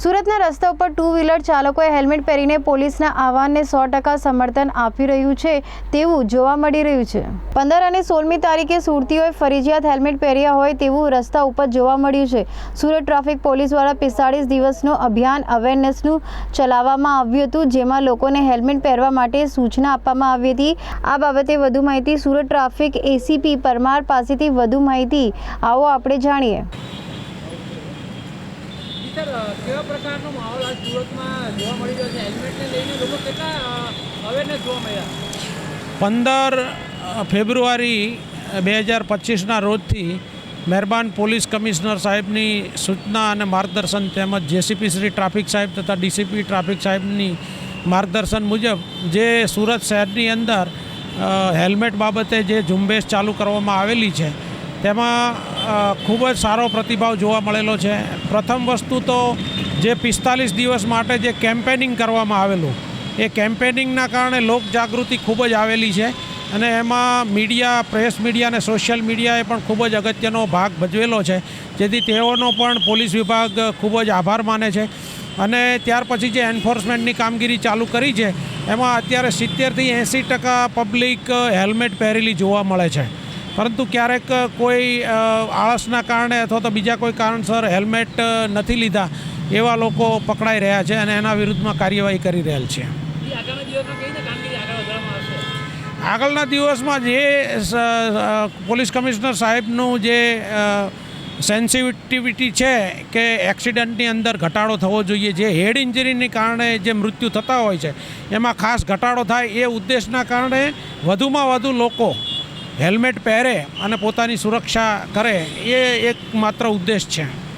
સુરતના રસ્તા ઉપર ટુ વ્હીલર ચાલકોએ હેલ્મેટ પહેરીને પોલીસના આહવાનને સો ટકા સમર્થન આપી રહ્યું છે તેવું જોવા મળી રહ્યું છે. પંદર અને સોળમી તારીખે સુરતીઓએ ફરજિયાત હેલ્મેટ પહેર્યા હોય તેવું રસ્તા ઉપર જોવા મળ્યું છે. સુરત ટ્રાફિક પોલીસ દ્વારા પિસ્તાળીસ દિવસનું અભિયાન અવેરનેસનું ચલાવવામાં આવ્યું હતું, જેમાં લોકોને હેલ્મેટ પહેરવા માટે સૂચના આપવામાં આવી હતી. આ બાબતે વધુ માહિતી સુરત ટ્રાફિક એસીપી પરમાર પાસેથી વધુ માહિતી આવો આપણે જાણીએ. સર, કેવા પ્રકારનો માહોલ આજ સુરતમાં જોવા મળી રહ્યો છે? હેલ્મેટને લઈને લોકો કેટલા અવેરનેસ જોવા મળ્યા? પંદર ફેબ્રુઆરી બે હજાર પચીસના રોજથી મહેરબાન પોલીસ કમિશનર સાહેબની સૂચના અને માર્ગદર્શન તેમજ જેસીપી શ્રી ટ્રાફિક સાહેબ તથા ડીસીપી ટ્રાફિક સાહેબની માર્ગદર્શન મુજબ જે સુરત શહેરની અંદર હેલ્મેટ બાબતે જે ઝુંબેશ ચાલુ કરવામાં આવેલી છે તેમાં ખૂબ જ સારો પ્રતિભાવ જોવા મળેલો છે. પ્રથમ વસ્તુ તો જે પિસ્તાલીસ દિવસ માટે જે કેમ્પેનિંગ કરવામાં આવેલું, એ કેમ્પેનિંગના કારણે લોકજાગૃતિ ખૂબ જ આવેલી છે અને એમાં મીડિયા, પ્રેસ મીડિયા અને સોશિયલ મીડિયાએ પણ ખૂબ જ અગત્યનો ભાગ ભજવેલો છે. જેથી તેઓનો પણ પોલીસ વિભાગ ખૂબ જ આભાર માને છે. અને ત્યાર પછી જે એન્ફોર્સમેન્ટની કામગીરી ચાલુ કરી છે, એમાં અત્યારે સિત્તેરથી એંસી ટકા પબ્લિક હેલ્મેટ પહેરેલી જોવા મળે છે. પરંતુ ક્યારેક કોઈ આળસના કારણે અથવા તો બીજા કોઈ કારણસર હેલ્મેટ નથી લીધા એવા લોકો પકડાઈ રહ્યા છે અને એના વિરુદ્ધમાં કાર્યવાહી કરી રહેલ છે. આગળના દિવસમાં જે પોલીસ કમિશનર સાહેબનું જે સેન્સિટિવિટી છે કે એક્સિડન્ટની અંદર ઘટાડો થવો જોઈએ જે હેડ ઇન્જરીને કારણે જે મૃત્યુ થતા હોય છે એમાં ખાસ ઘટાડો થાય એ ઉદ્દેશના કારણે વધુમાં વધુ લોકો હેલ્મેટ પહેરે અને પોતાની સુરક્ષા કરે એ એકમાત્ર ઉદ્દેશ છે.